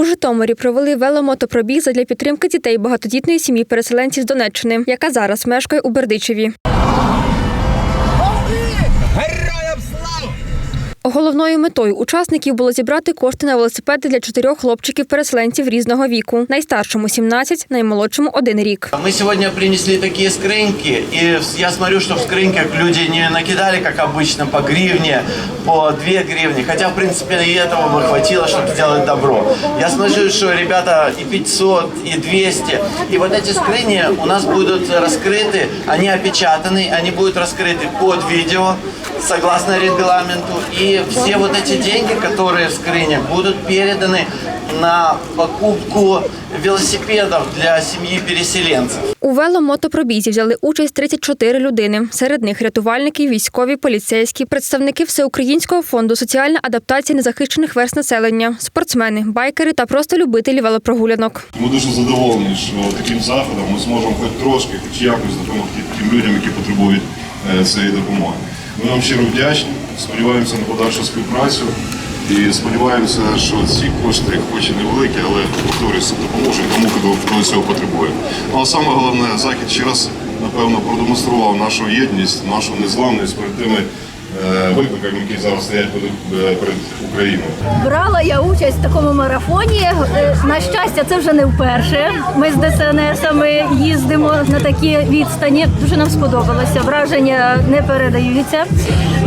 У Житомирі провели веломотопробіг задля підтримки дітей багатодітної сім'ї переселенців з Донеччини, яка зараз мешкає у Бердичеві. Головною метою учасників було зібрати кошти на велосипеди для чотирьох хлопчиків-переселенців різного віку. Найстаршому 17, наймолодшому – один рік. Мы сегодня принесли такие скрыньки, и я смотрю, что в скрыньках люди не накидали, как обычно, по гривне, по две гривни, хотя, в принципе, и этого бы хватило, чтобы сделать добро. Я смотрю, что ребята и 500, и 200, и вот эти скрыни у нас будут раскрыты, они опечатаны, они будут раскрыты под видео, согласно регламенту, и все вот эти деньги, которые в скрыне, будут переданы на покупку велосипедов для семьи переселенцев. У веломотопробізі взяли участь 34 людини. Серед них рятувальники, військові, поліцейські, представники Всеукраїнського фонду соціальна адаптація незахищених верст населення, спортсмени, байкери та просто любителі велопрогулянок. Ми дуже задоволені, що таким заходом ми зможемо хоч трошки, хоч якось допомогти таким людям, які потребують е, цієї допомоги. Ми вам щиро вдячні, сподіваємося на подальшу співпрацю і сподіваємося, що ці кошти, хоч і невеликі, але повторюся, допоможуть тому, хто, цього потребує. Ну а саме головне, захід ще раз напевно продемонстрував нашу єдність, нашу незламність перед тими е, викликами, які зараз стоять перед, е, перед Україною. Брала я участь в такому марафоні. Е, На щастя, це вже не вперше. Ми з ДСНСами їздимо на такі відстані. Дуже нам сподобалося. Враження не передаються.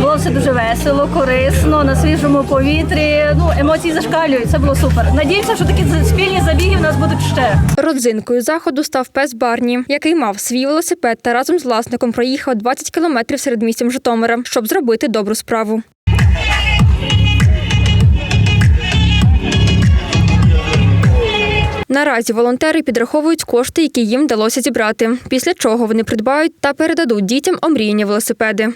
Було все дуже весело, корисно, на свіжому повітрі. Ну, емоції зашкалюють. Це було супер. Надіюся, що такі спільні забіги в нас будуть ще. Родзинкою заходу став пес Барні, який мав свій велосипед та разом з власником проїхав 20 кілометрів серед містям Житомира, щоб зробити добру справу. Наразі волонтери підраховують кошти, які їм вдалося зібрати. Після чого вони придбають та передадуть дітям омріяні велосипеди.